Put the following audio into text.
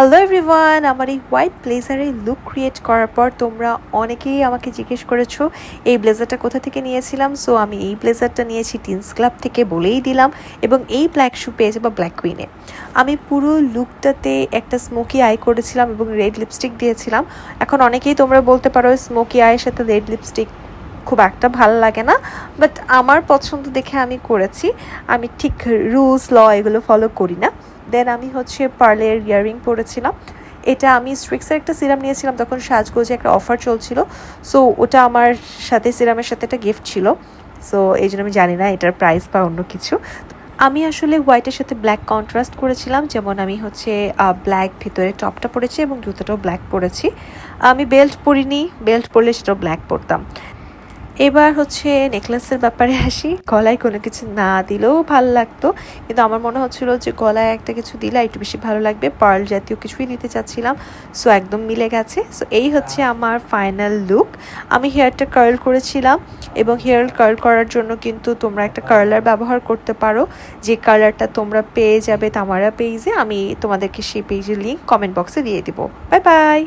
Hello everyone আমার এই white ব্লেজারের look create করার পর তোমরা অনেকেই আমাকে জিজ্ঞেস করেছ, এই ব্লেজারটা কোথা থেকে নিয়েছিলাম? সো আমি এই ব্লেজারটা নিয়েছি টিন্স ক্লাব থেকে বলেই দিলাম এবং এই ব্ল্যাক শু পেয়ে যাব ব্ল্যাক কুইনে আমি পুরো লুকটাতে একটা স্মোকি আই করেছিলাম এবং রেড লিপস্টিক দিয়েছিলাম। এখন অনেকেই তোমরা বলতে পারো স্মোকি আইয়ের সাথে রেড লিপস্টিক খুব একটা ভালো লাগে না বাট আমার পছন্দ দেখে আমি করেছি। আমি ঠিক রুলস ল এগুলো ফলো করি না। দেন আমি হচ্ছে পার্লের ইয়াররিং পরেছিলাম। এটা আমি স্ট্রিক্সের একটা সিরাম নিয়েছিলাম, তখন সাজগোজে একটা অফার চলছিল। সো ওটা আমার সাথে সিরামের সাথে একটা গিফট ছিল। সো এই জন্য আমি জানি না এটার প্রাইস বা অন্য কিছু। আমি আসলে হোয়াইটের সাথে ব্ল্যাক কন্ট্রাস্ট করেছিলাম, যেমন আমি হচ্ছে ব্ল্যাক ভিতরে টপটা পরেছি এবং জুতোটাও ব্ল্যাক পরেছি। আমি বেল্ট পরিনি বেল্ট পরলে সেটাও ব্ল্যাক পরতাম। এবার হচ্ছে নেকলেসের ব্যাপারে আসি। গলায় কোনো কিছু না দিলেও ভালো লাগতো। কিন্তু আমার মনে হচ্ছিল যে গলায় একটা কিছু দিলে একটু বেশি ভালো লাগবে। পার্ল জাতীয় কিছুই দিতে চাচ্ছিলাম। সো একদম মিলে গেছে। সো এই হচ্ছে আমার ফাইনাল লুক। আমি হেয়ারটা কার্ল করেছিলাম এবং হেয়ার কার্ল করার জন্য কিন্তু তোমরা একটা কার্লার ব্যবহার করতে পারো। যে কালারটা তোমরা পেয়ে যাবে তামারা পেজে। আমি তোমাদেরকে সেই পেজের লিঙ্ক কমেন্ট বক্সে দিয়ে দিব। Bye bye!